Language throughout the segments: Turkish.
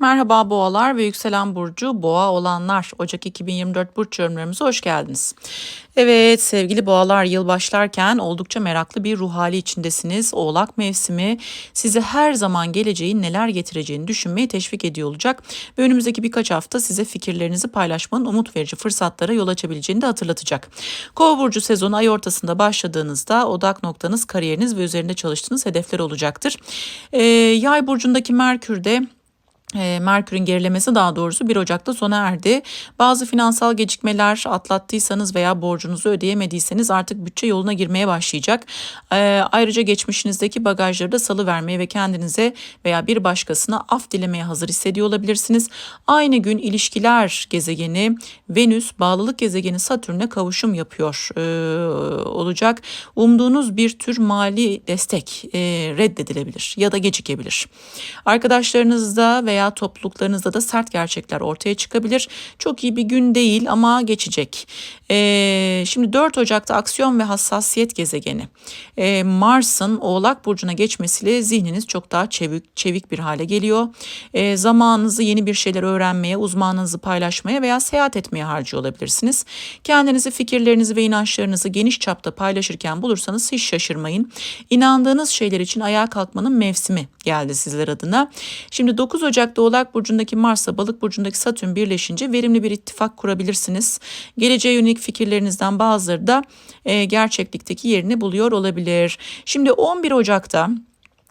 Merhaba boğalar ve yükselen burcu boğa olanlar. Ocak 2024 burç yorumlarımıza hoş geldiniz. Evet sevgili boğalar yıl başlarken oldukça meraklı bir ruh hali içindesiniz. Oğlak mevsimi size her zaman geleceğin neler getireceğini düşünmeye teşvik ediyor olacak. Ve önümüzdeki birkaç hafta size fikirlerinizi paylaşmanın umut verici fırsatlara yol açabileceğini de hatırlatacak. Kova burcu sezonu ay ortasında başladığınızda odak noktanız kariyeriniz ve üzerinde çalıştığınız hedefler olacaktır. Ee, yay burcundaki Merkür de Merkür'ün gerilemesi daha doğrusu 1 Ocak'ta sona erdi. Bazı finansal gecikmeler atlattıysanız veya borcunuzu ödeyemediyseniz artık bütçe yoluna girmeye başlayacak. E, ayrıca geçmişinizdeki bagajları da salı vermeye ve kendinize veya bir başkasına af dilemeye hazır hissediyor olabilirsiniz. Aynı gün ilişkiler gezegeni Venüs bağlılık gezegeni Satürn'e kavuşum yapıyor e, olacak. Umduğunuz bir tür mali destek reddedilebilir ya da gecikebilir. Arkadaşlarınızda veya topluluklarınızda da sert gerçekler ortaya çıkabilir. Çok iyi bir gün değil ama geçecek. Ee, şimdi 4 Ocak'ta aksiyon ve hassasiyet gezegeni ee, Mars'ın Oğlak Burcu'na geçmesiyle zihniniz çok daha çevik, çevik bir hale geliyor. Ee, zamanınızı yeni bir şeyler öğrenmeye, uzmanınızı paylaşmaya veya seyahat etmeye harcıyor olabilirsiniz. Kendinizi, fikirlerinizi ve inançlarınızı geniş çapta paylaşırken bulursanız hiç şaşırmayın. İnandığınız şeyler için ayağa kalkmanın mevsimi geldi sizler adına. Şimdi 9 Ocak'ta Oğlak Burcu'ndaki Mars'la Balık Burcu'ndaki Satürn birleşince verimli bir ittifak kurabilirsiniz. Geleceğe yönelik fikirlerinizden bazıları da e, gerçeklikteki yerini buluyor olabilir. Şimdi 11 Ocak'ta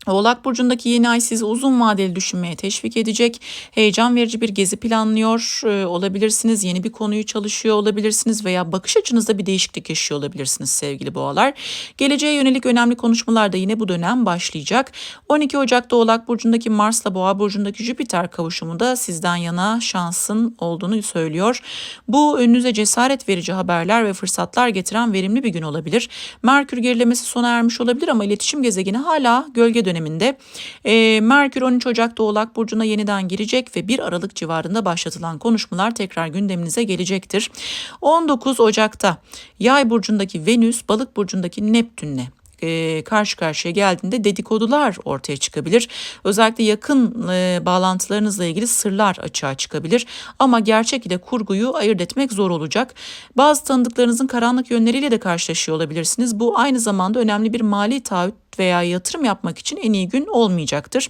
Oğlak Burcu'ndaki yeni ay sizi uzun vadeli düşünmeye teşvik edecek. Heyecan verici bir gezi planlıyor e, olabilirsiniz. Yeni bir konuyu çalışıyor olabilirsiniz veya bakış açınızda bir değişiklik yaşıyor olabilirsiniz sevgili boğalar. Geleceğe yönelik önemli konuşmalar da yine bu dönem başlayacak. 12 Ocak'ta Oğlak Burcu'ndaki Mars'la Boğa Burcu'ndaki Jüpiter kavuşumu da sizden yana şansın olduğunu söylüyor. Bu önünüze cesaret verici haberler ve fırsatlar getiren verimli bir gün olabilir. Merkür gerilemesi sona ermiş olabilir ama iletişim gezegeni hala gölge dönemi döneminde e, Merkür 13 Ocak'ta Oğlak Burcu'na yeniden girecek ve 1 Aralık civarında başlatılan konuşmalar tekrar gündeminize gelecektir. 19 Ocak'ta Yay Burcu'ndaki Venüs, Balık Burcu'ndaki Neptün'le karşı karşıya geldiğinde dedikodular ortaya çıkabilir. Özellikle yakın e, bağlantılarınızla ilgili sırlar açığa çıkabilir. Ama gerçek ile kurguyu ayırt etmek zor olacak. Bazı tanıdıklarınızın karanlık yönleriyle de karşılaşıyor olabilirsiniz. Bu aynı zamanda önemli bir mali taahhüt veya yatırım yapmak için en iyi gün olmayacaktır.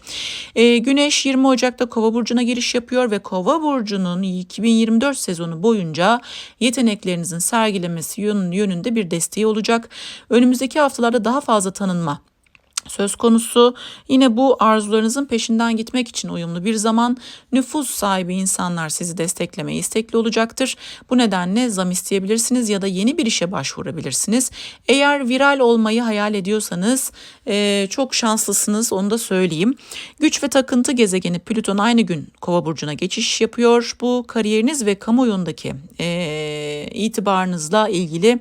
E, Güneş 20 Ocak'ta Kova burcuna giriş yapıyor ve Kova burcunun 2024 sezonu boyunca yeteneklerinizin sergilemesi yönünde bir desteği olacak. Önümüzdeki haftalarda daha fazla tanınma söz konusu. Yine bu arzularınızın peşinden gitmek için uyumlu bir zaman nüfus sahibi insanlar sizi desteklemeye istekli olacaktır. Bu nedenle zam isteyebilirsiniz ya da yeni bir işe başvurabilirsiniz. Eğer viral olmayı hayal ediyorsanız e, çok şanslısınız onu da söyleyeyim. Güç ve takıntı gezegeni Plüton aynı gün Kova burcuna geçiş yapıyor. Bu kariyeriniz ve kamuoyundaki e, itibarınızla ilgili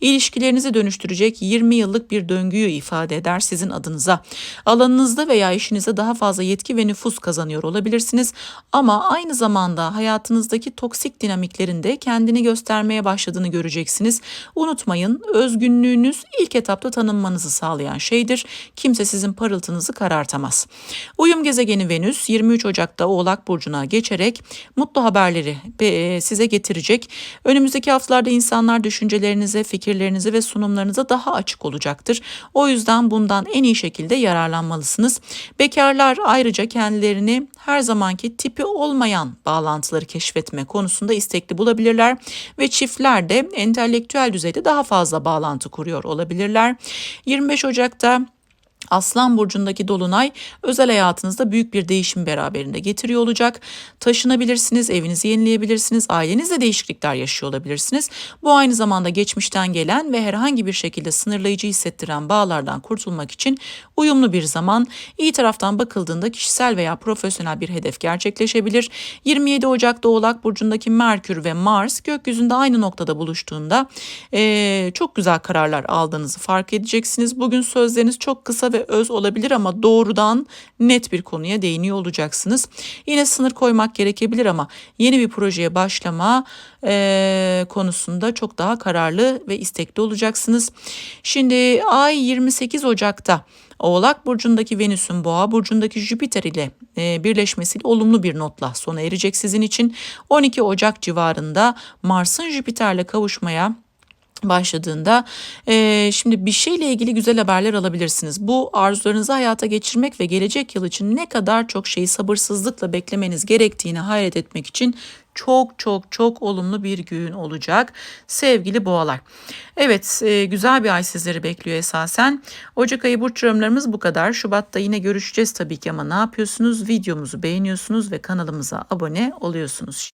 ilişkilerinizi dönüştürecek 20 yıllık bir döngüyü ifade eder sizin adınız adınıza. Alanınızda veya işinizde daha fazla yetki ve nüfus kazanıyor olabilirsiniz ama aynı zamanda hayatınızdaki toksik dinamiklerin de kendini göstermeye başladığını göreceksiniz. Unutmayın özgünlüğünüz ilk etapta tanınmanızı sağlayan şeydir. Kimse sizin parıltınızı karartamaz. Uyum gezegeni Venüs 23 Ocak'ta Oğlak Burcu'na geçerek mutlu haberleri e, size getirecek. Önümüzdeki haftalarda insanlar düşüncelerinize, fikirlerinize ve sunumlarınıza daha açık olacaktır. O yüzden bundan en iyi iyi şekilde yararlanmalısınız. Bekarlar ayrıca kendilerini her zamanki tipi olmayan bağlantıları keşfetme konusunda istekli bulabilirler ve çiftler de entelektüel düzeyde daha fazla bağlantı kuruyor olabilirler. 25 Ocak'ta Aslan burcundaki dolunay özel hayatınızda büyük bir değişim beraberinde getiriyor olacak. Taşınabilirsiniz, evinizi yenileyebilirsiniz, ailenizle değişiklikler yaşıyor olabilirsiniz. Bu aynı zamanda geçmişten gelen ve herhangi bir şekilde sınırlayıcı hissettiren bağlardan kurtulmak için uyumlu bir zaman. İyi taraftan bakıldığında kişisel veya profesyonel bir hedef gerçekleşebilir. 27 Ocak'ta Oğlak burcundaki Merkür ve Mars gökyüzünde aynı noktada buluştuğunda ee, çok güzel kararlar aldığınızı fark edeceksiniz. Bugün sözleriniz çok kısa ve öz olabilir ama doğrudan net bir konuya değiniyor olacaksınız. Yine sınır koymak gerekebilir ama yeni bir projeye başlama e, konusunda çok daha kararlı ve istekli olacaksınız. Şimdi ay 28 Ocak'ta Oğlak burcundaki Venüs'ün Boğa burcundaki Jüpiter ile e, birleşmesiyle olumlu bir notla sona erecek sizin için. 12 Ocak civarında Mars'ın Jüpiter'le kavuşmaya başladığında e, şimdi bir şeyle ilgili güzel haberler alabilirsiniz. Bu arzularınızı hayata geçirmek ve gelecek yıl için ne kadar çok şeyi sabırsızlıkla beklemeniz gerektiğini hayret etmek için çok çok çok olumlu bir gün olacak sevgili boğalar. Evet güzel bir ay sizleri bekliyor esasen. Ocak ayı burç yorumlarımız bu kadar. Şubat'ta yine görüşeceğiz tabii ki ama ne yapıyorsunuz? Videomuzu beğeniyorsunuz ve kanalımıza abone oluyorsunuz.